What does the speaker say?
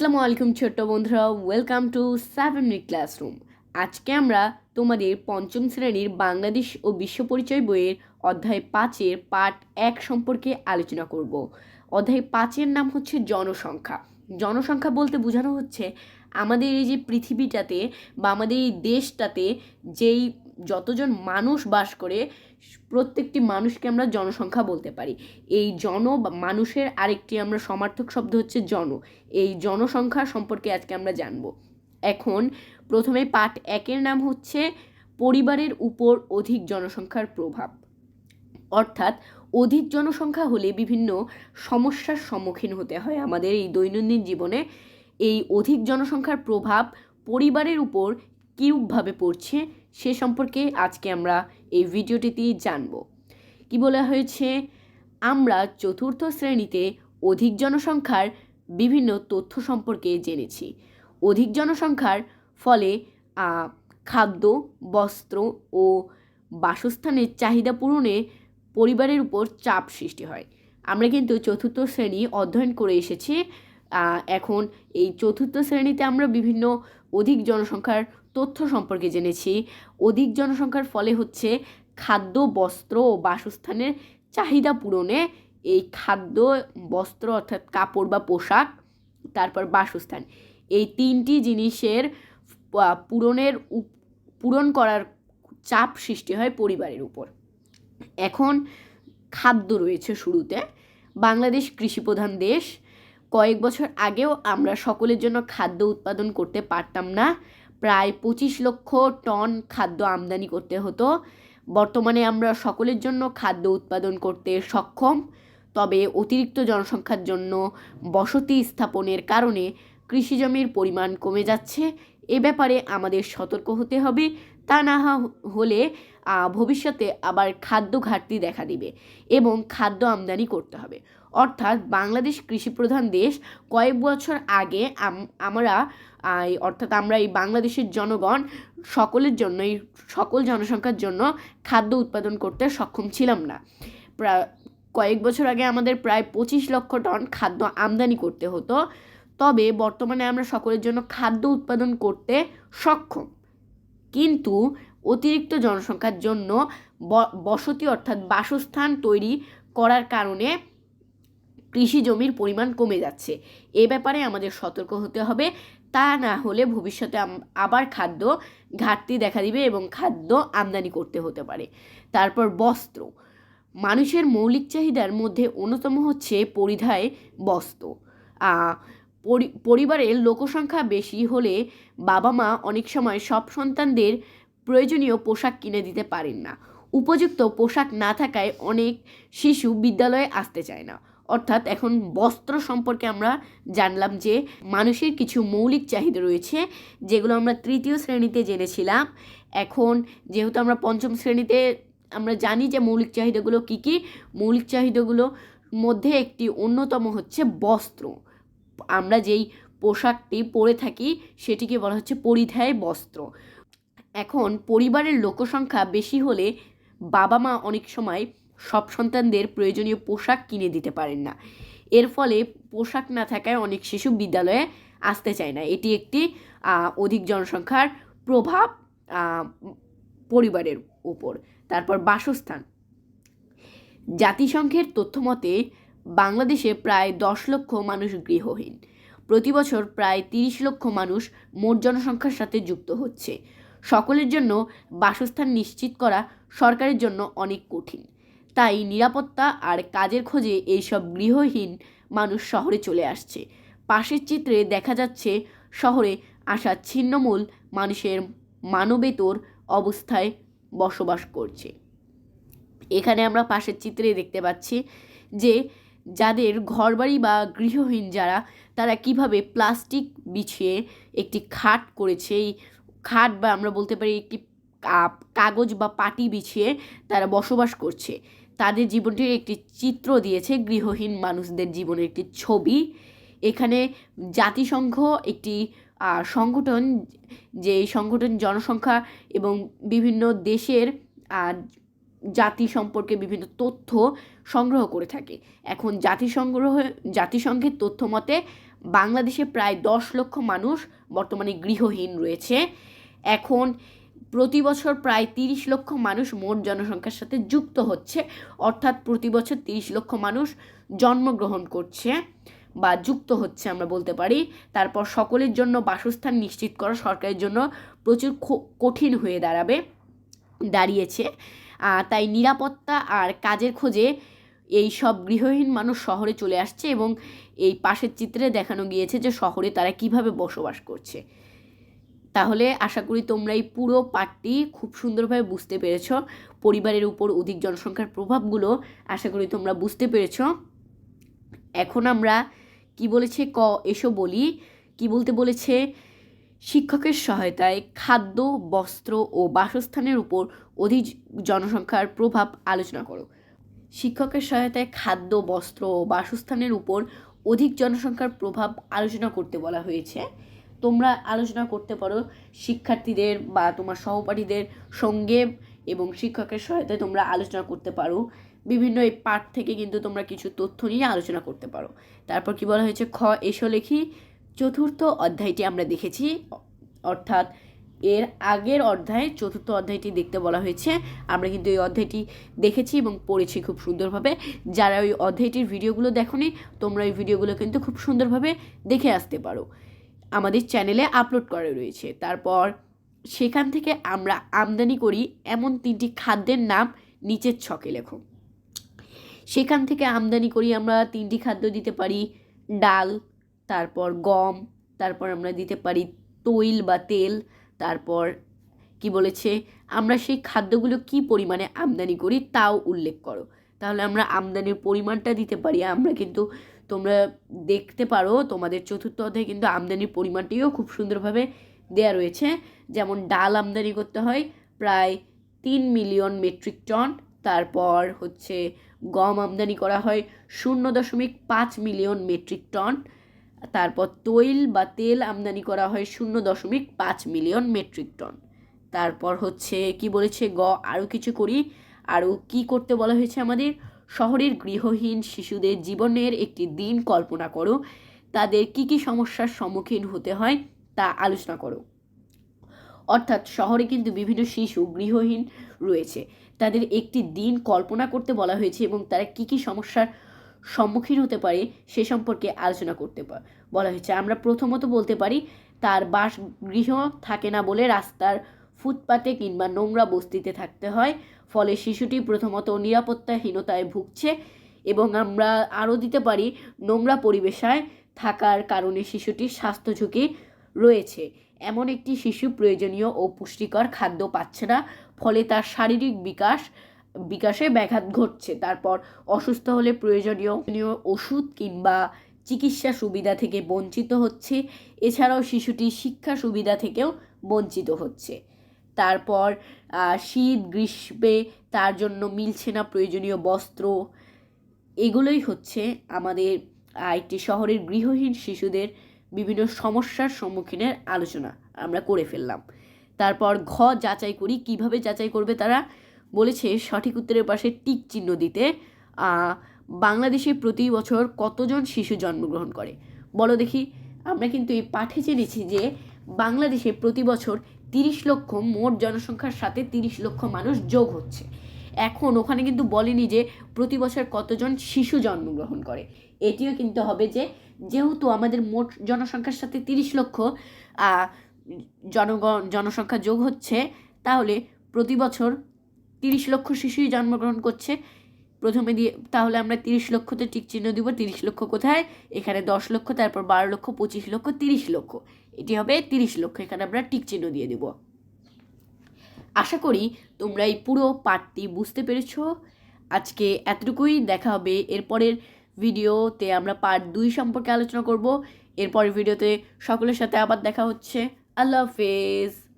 আসসালামু আলাইকুম ছোট্ট বন্ধুরা welcome to seven minute classroom আজকে আমরা তোমাদের পঞ্চম শ্রেণির বাংলাদেশ ও বিশ্ব পরিচয় বইয়ের অধ্যায় পাঁচের পাঠ এক সম্পর্কে আলোচনা করব। অধ্যায় পাঁচের নাম হচ্ছে জনসংখ্যা। জনসংখ্যা বলতে বোঝানো হচ্ছে আমাদের এই যে পৃথিবীটাতে বা আমাদের এই দেশটাতে যেই যতজন মানুষ বাস করে, প্রত্যেকটি মানুষকে আমরা জনসংখ্যা বলতে পারি। এই জন মানুষের আরেকটি আমরা সমার্থক শব্দ হচ্ছে জন। এই জনসংখ্যা সম্পর্কে আজকে আমরা জানব। এখন প্রথমে পাঠ একের নাম হচ্ছে পরিবারের উপর অধিক জনসংখ্যার প্রভাব। অর্থাৎ অধিক জনসংখ্যা হলে বিভিন্ন সমস্যার সম্মুখীন হতে হয় আমাদের এই দৈনন্দিন জীবনে। এই অধিক জনসংখ্যার প্রভাব পরিবারের উপর কীরূপভাবে পড়ছে সে সম্পর্কে আজকে আমরা এই ভিডিওটিতেই জানব। কি বলা হয়েছে? আমরা চতুর্থ শ্রেণীতে অধিক জনসংখ্যার বিভিন্ন তথ্য সম্পর্কে জেনেছি। অধিক জনসংখ্যার ফলে খাদ্য, বস্ত্র ও বাসস্থানের চাহিদা পূরণে পরিবারের উপর চাপ সৃষ্টি হয়। আমরা কিন্তু চতুর্থ শ্রেণি অধ্যয়ন করে এসেছি। এখন এই চতুর্থ শ্রেণীতে আমরা বিভিন্ন অধিক জনসংখ্যার তথ্য সম্পর্কে জেনেছি। অধিক জনসংখ্যার ফলে হচ্ছে খাদ্য, বস্ত্র ও বাসস্থানের চাহিদা পূরণে এই খাদ্য, বস্ত্র অর্থাৎ কাপড় বা পোশাক, তারপর বাসস্থান, এই তিনটি জিনিসের পূরণের পূরণ করার চাপ সৃষ্টি হয় পরিবারের উপর। এখন খাদ্য রয়েছে শুরুতে। বাংলাদেশ কৃষিপ্রধান দেশ। কয়েক বছর আগেও আমরা সকলের জন্য খাদ্য উৎপাদন করতে পারতাম না। প্রায় পঁচিশ লক্ষ টন খাদ্য আমদানি করতে হতো। বর্তমানে আমরা সকলের জন্য খাদ্য উৎপাদন করতে সক্ষম। তবে অতিরিক্ত জনসংখ্যার জন্য বসতি স্থাপনের কারণে কৃষিজমির পরিমাণ কমে যাচ্ছে। এ ব্যাপারে আমাদের সতর্ক হতে হবে। তা না হলে ভবিষ্যতে আবার খাদ্য ঘাটতি দেখা দিবে এবং খাদ্য আমদানি করতে হবে। অর্থাৎ বাংলাদেশ কৃষিপ্রধান দেশ, কয়েক বছর আগে আম- আমরা অর্থাৎ আমরা এই বাংলাদেশের জনগণ সকলের জন্য এই সকল জনসংখ্যার জন্য খাদ্য উৎপাদন করতে সক্ষম ছিলাম না। কয়েক বছর আগে আমাদের প্রায় পঁচিশ লক্ষ টন খাদ্য আমদানি করতে হতো। তবে বর্তমানে আমরা সকলের জন্য খাদ্য উৎপাদন করতে সক্ষম। কিন্তু অতিরিক্ত জনসংখ্যার জন্য বসতি অর্থাৎ বাসস্থান তৈরি করার কারণে কৃষি জমির পরিমাণ কমে যাচ্ছে। এ ব্যাপারে আমাদের সতর্ক হতে হবে। তা না হলে ভবিষ্যতে আবার খাদ্য ঘাটতি দেখা দিবে এবং খাদ্য আমদানি করতে হতে পারে। তারপর বস্ত্র। মানুষের মৌলিক চাহিদার মধ্যে অন্যতম হচ্ছে পরিধায় বস্ত্র। পরি- পরিবারের লোকসংখ্যা বেশি হলে বাবা মা অনেক সময় সব সন্তানদের প্রয়োজনীয় পোশাক কিনে দিতে পারেন না। উপযুক্ত পোশাক না থাকায় অনেক শিশু বিদ্যালয়ে আসতে চায় না। অর্থাৎ এখন বস্ত্র সম্পর্কে আমরা জানলাম যে মানুষের কিছু মৌলিক চাহিদা রয়েছে, যেগুলো আমরা তৃতীয় শ্রেণীতে জেনেছিলাম। এখন যেহেতু আমরা পঞ্চম শ্রেণীতে, আমরা জানি যে মৌলিক চাহিদাগুলো কী কী, মৌলিক চাহিদাগুলো মধ্যে একটি অন্যতম হচ্ছে বস্ত্র। আমরা যেই পোশাকটি পরে থাকি, সেটিকে বলা হচ্ছে পরিধায় বস্ত্র। এখন পরিবারের লোকসংখ্যা বেশি হলে বাবা মা অনেক সময় সব সন্তানদের প্রয়োজনীয় পোশাক কিনে দিতে পারেন না। এর ফলে পোশাক না থাকায় অনেক শিশু বিদ্যালয়ে আসতে চায় না। এটি একটি অধিক জনসংখ্যার প্রভাব পরিবারের উপর। তারপর বাসস্থান। জাতিসংঘের তথ্যমতে বাংলাদেশে প্রায় দশ লক্ষ মানুষ গৃহহীন। প্রতি বছর প্রায় তিরিশ লক্ষ মানুষ মোট জনসংখ্যার সাথে যুক্ত হচ্ছে। সকলের জন্য বাসস্থান নিশ্চিত করা সরকারের জন্য অনেক কঠিন। তাই নিরাপত্তা আর কাজের খোঁজে এইসব গৃহহীন মানুষ শহরে চলে আসছে। পাশের চিত্রে দেখা যাচ্ছে, শহরে আসা ছিন্নমূল মানুষের মানবেতর অবস্থায় বসবাস করছে। এখানে আমরা পাশের চিত্রে দেখতে পাচ্ছি যে, যাদের ঘরবাড়ি বা গৃহহীন যারা, তারা কীভাবে প্লাস্টিক বিছিয়ে একটি খাট করেছে। এই খাট বা আমরা বলতে পারি একটি কাগজ বা পাটি বিছিয়ে তারা বসবাস করছে। তাদের জীবনটির একটি চিত্র দিয়েছে গৃহহীন মানুষদের জীবনের একটি ছবি। এখানে জাতিসংঘ একটি সংগঠন, যে সংগঠন জনসংখ্যা এবং বিভিন্ন দেশের জাতি সম্পর্কে বিভিন্ন তথ্য সংগ্রহ করে থাকে। এখন জাতিসংগ্রহ, জাতিসংঘের তথ্য মতে, বাংলাদেশে প্রায় দশ লক্ষ মানুষ বর্তমানে গৃহহীন রয়েছে। এখন প্রতি বছর প্রায় তিরিশ লক্ষ মানুষ মোট জনসংখ্যার সাথে যুক্ত হচ্ছে। অর্থাৎ প্রতি বছর তিরিশ লক্ষ মানুষ জন্মগ্রহণ করছে বা যুক্ত হচ্ছে আমরা বলতে পারি। তারপর সকলের জন্য বাসস্থান নিশ্চিত করা সরকারের জন্য প্রচুর কঠিন হয়ে দাঁড়াবে, দাঁড়িয়েছে। তাই নিরাপত্তা আর কাজের খোঁজে এই সব গৃহহীন মানুষ শহরে চলে আসছে এবং এই পাশের চিত্রে দেখানো গিয়েছে যে শহরে তারা কীভাবে বসবাস করছে। তাহলে আশা করি তোমরা এই পুরো পাঠটি খুব সুন্দরভাবে বুঝতে পেরেছ। পরিবারের উপর অধিক জনসংখ্যার প্রভাবগুলো আশা করি তোমরা বুঝতে পেরেছ। এখন আমরা কি বলেছে ক, এসো বলি। কি বলতে বলেছে? শিক্ষকের সহায়তায় খাদ্য, বস্ত্র ও বাসস্থানের উপর অধিক জনসংখ্যার প্রভাব আলোচনা করো। শিক্ষকের সহায়তায় খাদ্য, বস্ত্র ও বাসস্থানের উপর অধিক জনসংখ্যার প্রভাব আলোচনা করতে বলা হয়েছে। তোমরা আলোচনা করতে পারো শিক্ষার্থীদের বা তোমার সহপাঠীদের সঙ্গে এবং শিক্ষকের সহায়তায় তোমরা আলোচনা করতে পারো। বিভিন্ন এই পাঠ থেকে কিন্তু তোমরা কিছু তথ্য নিয়ে আলোচনা করতে পারো। তারপর কি বলা হয়েছে? খ, এসো লেখি। চতুর্থ অধ্যায়টি আমরা দেখেছি। অর্থাৎ এর আগের অধ্যায়ে চতুর্থ অধ্যায়টি দেখতে বলা হয়েছে। আমরা কিন্তু এই অধ্যায়টি দেখেছি এবং পড়েছি খুব সুন্দরভাবে। যারা ওই অধ্যায়টির ভিডিওগুলো দেখনি, তোমরা ওই ভিডিওগুলো কিন্তু খুব সুন্দরভাবে দেখে আসতে পারো। আমাদের চ্যানেলে আপলোড করা রয়েছে। তারপর সেখান থেকে আমরা আমদানি করি এমন তিনটি খাদ্যের নাম নিচের ছকে লেখো। সেখান থেকে আমদানি করি আমরা তিনটি খাদ্য দিতে পারি, ডাল, তারপর গম, তারপর আমরা দিতে পারি তৈল বা তেল, তারপর কি বলেছে, আমরা সেই খাদ্যগুলো কি পরিমাণে আমদানি করি তাও উল্লেখ করো। তাহলে আমরা আমদানির পরিমাণটা দিতে পারি। আমরা কিন্তু তোমরা দেখতে পারো, তোমাদের চতুর্থ অধ্যায়ে কিন্তু আমদানির পরিমাণটিও খুব সুন্দরভাবে দেয়া রয়েছে। যেমন ডাল আমদানি করতে হয় প্রায় তিন মিলিয়ন মেট্রিক টন। তারপর হচ্ছে গম আমদানি করা হয় শূন্য দশমিক পাঁচ মিলিয়ন মেট্রিক টন। তারপর তৈল বা তেল আমদানি করা হয় শূন্য দশমিক পাঁচ মিলিয়ন মেট্রিক টন। তারপর হচ্ছে কি বলেছে গ, আরও কিছু করি। আরও কি করতে বলা হয়েছে আমাদের? শহরের গৃহহীন শিশুদের জীবনের একটি দিন কল্পনা করো। তাদের কি কি সমস্যার সম্মুখীন হতে হয় তা আলোচনা করো। অর্থাৎ শহরে কিন্তু বিভিন্ন শিশু গৃহহীন রয়েছে। তাদের একটি দিন কল্পনা করতে বলা হয়েছে এবং তারা কি কি সমস্যার সম্মুখীন হতে পারে সে সম্পর্কে আলোচনা করতে বলা হয়েছে। আমরা প্রথমত বলতে পারি, তার বাসগৃহ থাকে না বলে রাস্তার ফুটপাতে কিংবা নোংরা বস্তিতে থাকতে হয়, ফলে শিশুটি প্রথমত নিরাপত্তাহীনতায় ভুগছে এবং আমরা আরও দিতে পারি, নোংরা পরিবেশায় থাকার কারণে শিশুটির স্বাস্থ্য ঝুঁকি রয়েছে। এমন একটি শিশু প্রয়োজনীয় ও পুষ্টিকর খাদ্য পাচ্ছে না, ফলে তার শারীরিক বিকাশ, বিকাশে ব্যাঘাত ঘটছে। তারপর অসুস্থ হলে প্রয়োজনীয় ওষুধ কিংবা চিকিৎসা সুবিধা থেকে বঞ্চিত হচ্ছে। এছাড়াও শিশুটি শিক্ষা সুবিধা থেকেও বঞ্চিত হচ্ছে। তারপর শীত, গ্রীষ্মে তার জন্য মিলছে না প্রয়োজনীয় বস্ত্র। এগুলোই হচ্ছে আমাদের একটি শহরের গৃহহীন শিশুদের বিভিন্ন সমস্যার সম্মুখীনের আলোচনা আমরা করে ফেললাম। তারপর ঘ, যাচাই করি, কীভাবে যাচাই করবে তারা? বলেছে সঠিক উত্তরের পাশে টিক চিহ্ন দিতে বাংলাদেশে প্রতি বছর কতজন শিশু জন্মগ্রহণ করে? বলো দেখি, আমরা কিন্তু এই পাঠে জেনেছি যে বাংলাদেশে প্রতি বছর তিরিশ লক্ষ মোট জনসংখ্যার সাথে তিরিশ লক্ষ মানুষ যোগ হচ্ছে। এখন ওখানে কিন্তু বলেনি যে প্রতি বছর কতজন শিশু জন্মগ্রহণ করে। এটিও কিন্তু হবে যে, যেহেতু আমাদের মোট জনসংখ্যার সাথে তিরিশ লক্ষ জনগণ জনসংখ্যা যোগ হচ্ছে, তাহলে প্রতি বছর তিরিশ লক্ষ শিশুই জন্মগ্রহণ করছে। প্রথমে দিয়ে, তাহলে আমরা তিরিশ লক্ষতে টিক চিহ্ন দিব, তিরিশ লক্ষ কোথায়? এখানে দশ লক্ষ, তারপর বারো লক্ষ, পঁচিশ লক্ষ, তিরিশ লক্ষ। এটি হবে তিরিশ লক্ষ। এখানে আমরা টিক চিহ্ন দিয়ে দেব। আশা করি তোমরা এই পুরো পাঠটি বুঝতে পেরেছ। আজকে এতটুকুই। দেখা হবে এরপরের ভিডিওতে আমরা পার্ট দুই সম্পর্কে আলোচনা করব। এরপরের ভিডিওতে সকলের সাথে আবার দেখা হচ্ছে। আল্লাহ হাফেজ।